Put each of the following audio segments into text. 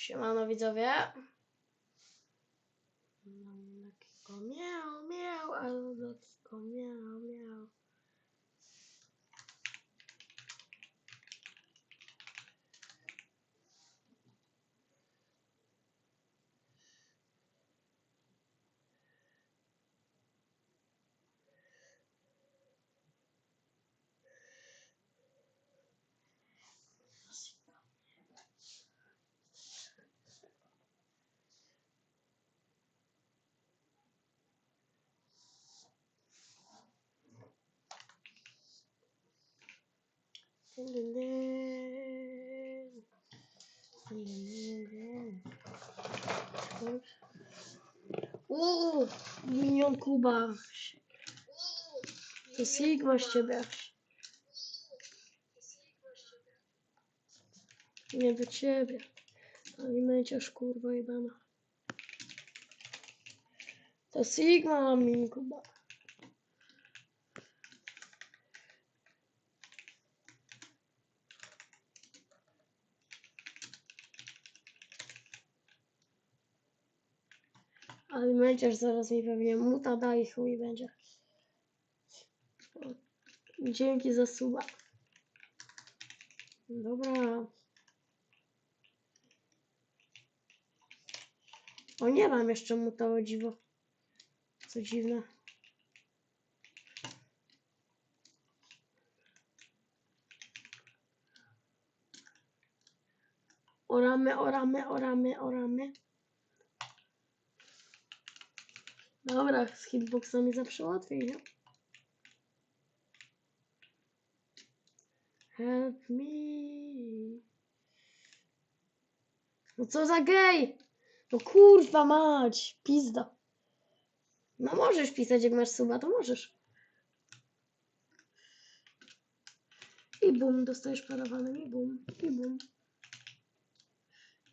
Siemano widzowie. Mam takiego miał, miał, ale takiego miał, miał. Uuu, minion Kuba. To Sigma z ciebie. Nie do ciebie. Alimenciarz kurwa jebana. To Sigma min Kuba. Alimenciarz zaraz mi pewnie muta da i chuj będzie. Dzięki za suba. Dobra. O nie mam jeszcze muta o dziwo. Co dziwne. Oramy, oramy, oramy, oramy. Dobra, z hitboxami zawsze łatwiej, nie? Help me. No co za gej? No kurwa mać, pizda. No możesz pisać jak masz suba, to możesz. I bum, dostajesz parowanym i bum, i bum.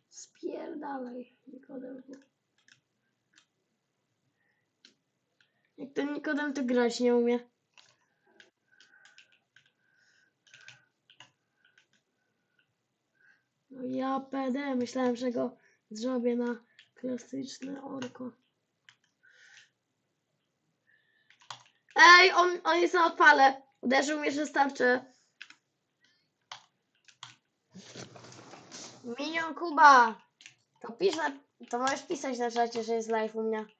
Spierdalaj, Nikodem. Jak ten Nikodem to grać nie umie. No ja PD, myślałem, że go zrobię na klasyczne orko. Ej, on, on jest na odpale. Uderzył mnie, że starczy. Minion Kuba. To pisz na, to możesz pisać na czacie, że jest live u mnie.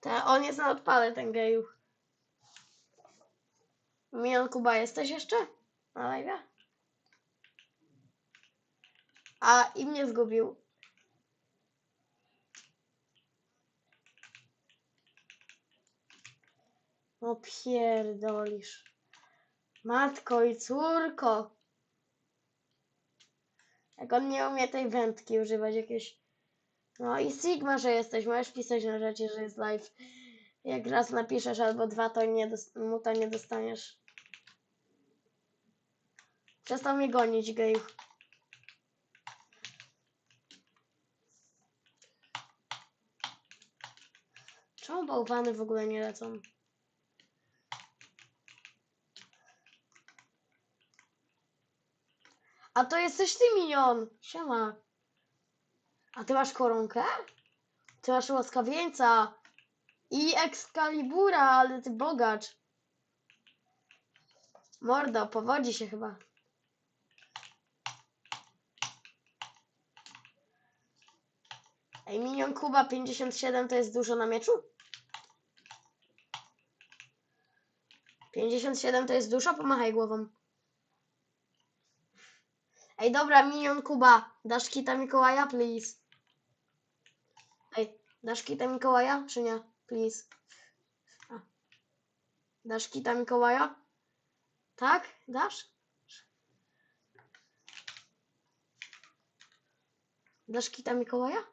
Te, on jest na odpale, ten geju. Minion Kuba, jesteś jeszcze? Na live? A, i mnie zgubił. No pierdolisz. Matko i córko. Jak on nie umie tej wędki używać jakieś... No i Sigma, że jesteś. Możesz pisać na rzeczy, że jest live. Jak raz napiszesz albo dwa, to nie mu to nie dostaniesz. Przestał mnie gonić, geju. Czemu bałwany w ogóle nie lecą? A to jesteś ty, minion! Siema. A ty masz koronkę? Ty masz łaskawieńca i Excalibura, ale ty bogacz. Mordo, powodzi się chyba. Ej, minion Kuba 57 to jest dużo na mieczu? 57 to jest dużo? Pomachaj głową. Ej, dobra, minion Kuba, dasz kita Mikołaja, please. Dasz kita Mikołaja, czy nie? Please. A. Dasz kita Mikołaja? Tak? Dasz? Dasz kita Mikołaja?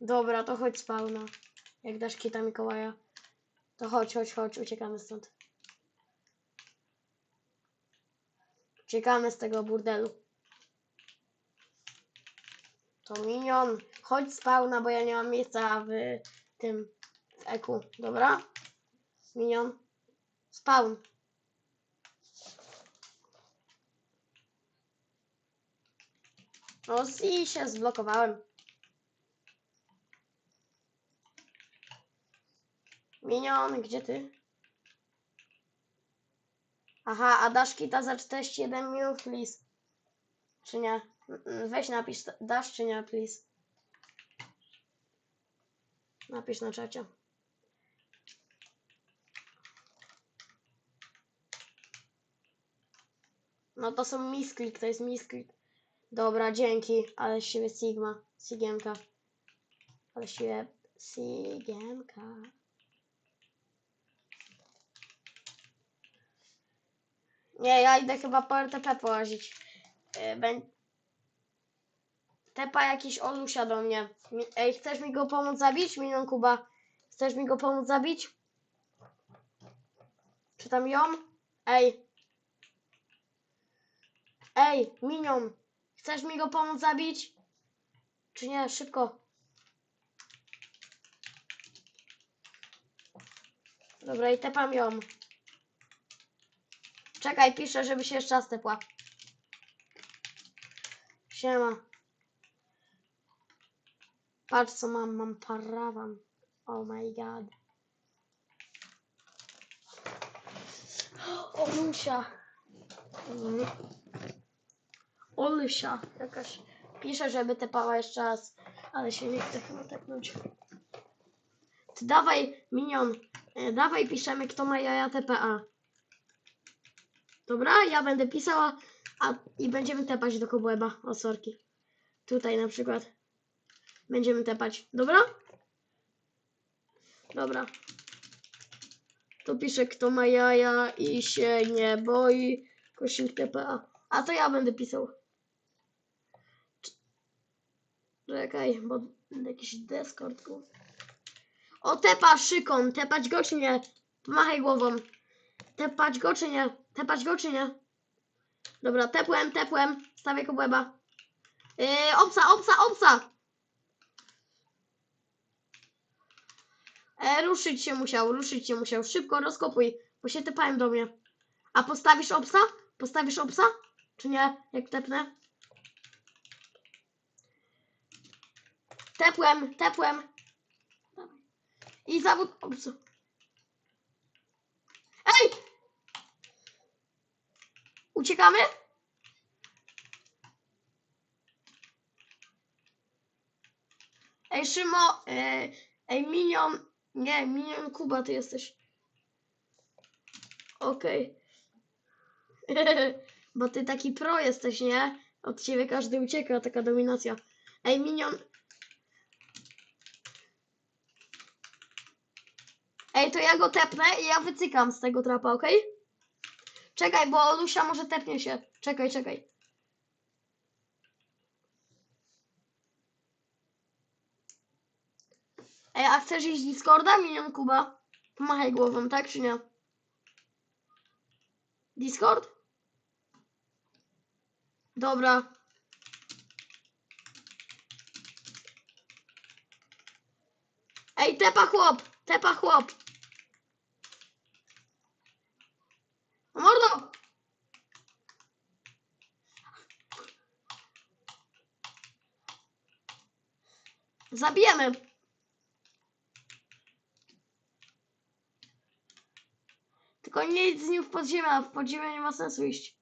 Dobra, to chodź spawna. Jak dasz kita Mikołaja, to chodź, chodź, chodź, uciekamy stąd. Uciekamy z tego burdelu. To minion, chodź spawna, bo ja nie mam miejsca w tym, w eku, dobra? Minion. Spawn. O, i się zblokowałem. Minion, gdzie ty? Aha, a dasz kita za 41 minut, please? Czy nie? Weź napisz, dasz czy nie, please? Napisz na czacie. No to są misklik, to jest misklik. Dobra, dzięki, ale siebie Sigma, Sigiemka. Ale siebie Sigiemka. Nie, ja idę chyba po RTP połazić. Yy, Bę... Tepa jakiś Olusia do mnie. Ej, chcesz mi go pomóc zabić? Minion Kuba. Chcesz mi go pomóc zabić? Czy tam ją? Ej. Ej, Minion. Chcesz mi go pomóc zabić? Czy nie? Szybko. Dobra, i tepam ją. Czekaj, piszę, żeby się jeszcze raz tepła. Siema. Patrz co mam, mam parawan. Oh my god. Olusia. Mm. Olusia. Jakaś. Piszę, żeby tepała jeszcze raz, ale się nie chce chyba tepnąć. Ty dawaj, minion. e, Dawaj, piszemy, kto ma jaja TPA. Dobra, ja będę pisała, a i będziemy tepać do kobłęba. O, sorki. Tutaj na przykład. Będziemy tepać. Dobra? Dobra. To pisze, kto ma jaja i się nie boi. Kośnik TPA. A to ja będę pisał. Cz- Czekaj, bo jakiś Discord. O, tepa, szykon. Tepać go czy nie? Pomachaj głową. Tepać go czy nie? Tepać go czy nie? Dobra, tepłem, tepłem. Stawię kobłęba. Yy, obsa, obsa, obsa! E, ruszyć się musiał, ruszyć się musiał. Szybko rozkopuj, bo się tepałem do mnie. A postawisz obsa? Postawisz obsa? Czy nie? Jak tepnę? Tepłem, tepłem. I zawód obsa. Ej! Uciekamy? Ej, Szymo, e, ej, Minion, nie, Minion Kuba, ty jesteś. Okej. Bo ty taki pro jesteś, nie? Od ciebie każdy ucieka, taka dominacja. Ej, Minion. Ej, to ja go tepnę i ja wycykam z tego trapa, okej? Czekaj, bo Lusia może tepnie się. Czekaj, czekaj. Ej, a chcesz iść z Discorda, Minion Kuba? Pomachaj głową, tak czy nie? Discord? Dobra. Ej, tepa chłop! Tepa chłop! Mordo! Zabijemy! Tylko nie z nim w podziemia, w podziemia nie ma sensu iść.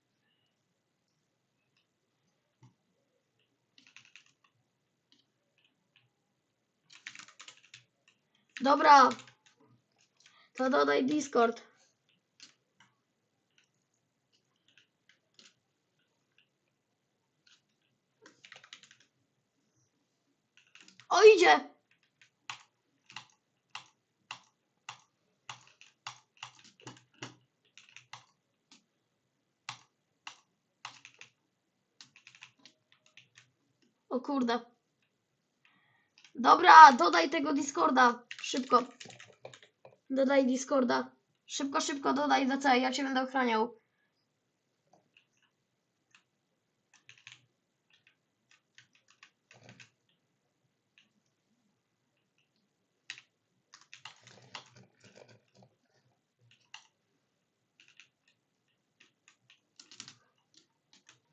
Dobra. To dodaj Discord. O, idzie! kurde. Dobra, dodaj tego Discorda. Szybko. Dodaj Discorda. Szybko, szybko dodaj do ja cię będę ochraniał.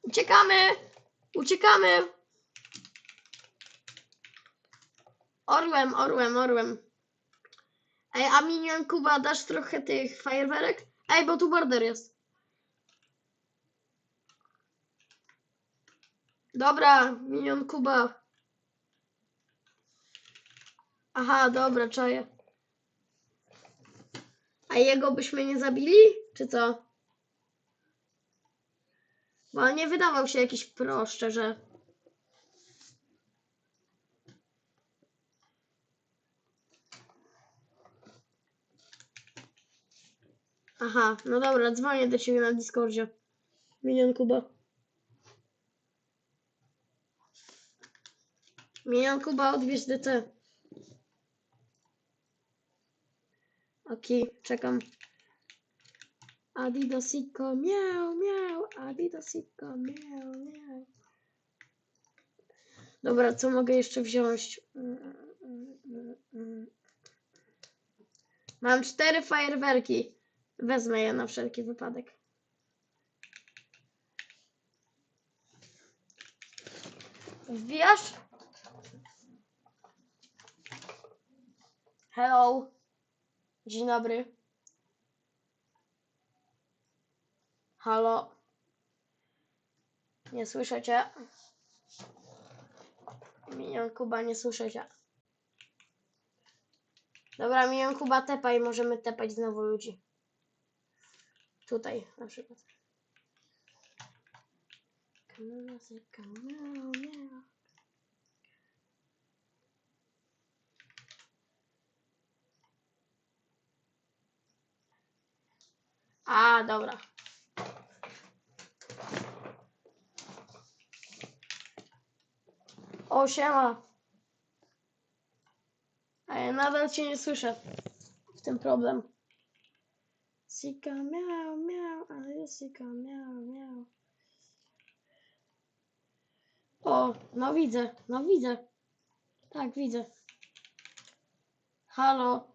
Uciekamy! Uciekamy! Orłem, orłem, orłem. Ej, a minion Kuba, dasz trochę tych fajerwerek? Ej, bo tu border jest. Dobra, minion Kuba. Aha, dobra, czaję. A jego byśmy nie zabili? Czy co? Bo nie wydawał się jakiś pro, szczerze. Aha, no dobra, dzwonię do ciebie na Discordzie. Milion Kuba. Milion Kuba, odbierz DC. Okej, czekam. Adidasiko, miau, miau, Adidasiko, miau, miau. Dobra, co mogę jeszcze wziąć? Mm, mm, mm. Mam cztery fajerwerki. Wezmę je na wszelki wypadek. Wbijasz? Hello. Dzień dobry. Halo. Nie słyszę cię. Minion Kuba, nie słyszę cię. Dobra, Minion Kuba, tepaj. Możemy tepać znowu ludzi. Tutaj na przykład. Miau. A, dobra. O, siema. A ja nadal cię nie słyszę. W tym problem. Sika miau, miau, a ja sika miau, miau. O, no widzę, no widzę. Tak, widzę. Halo.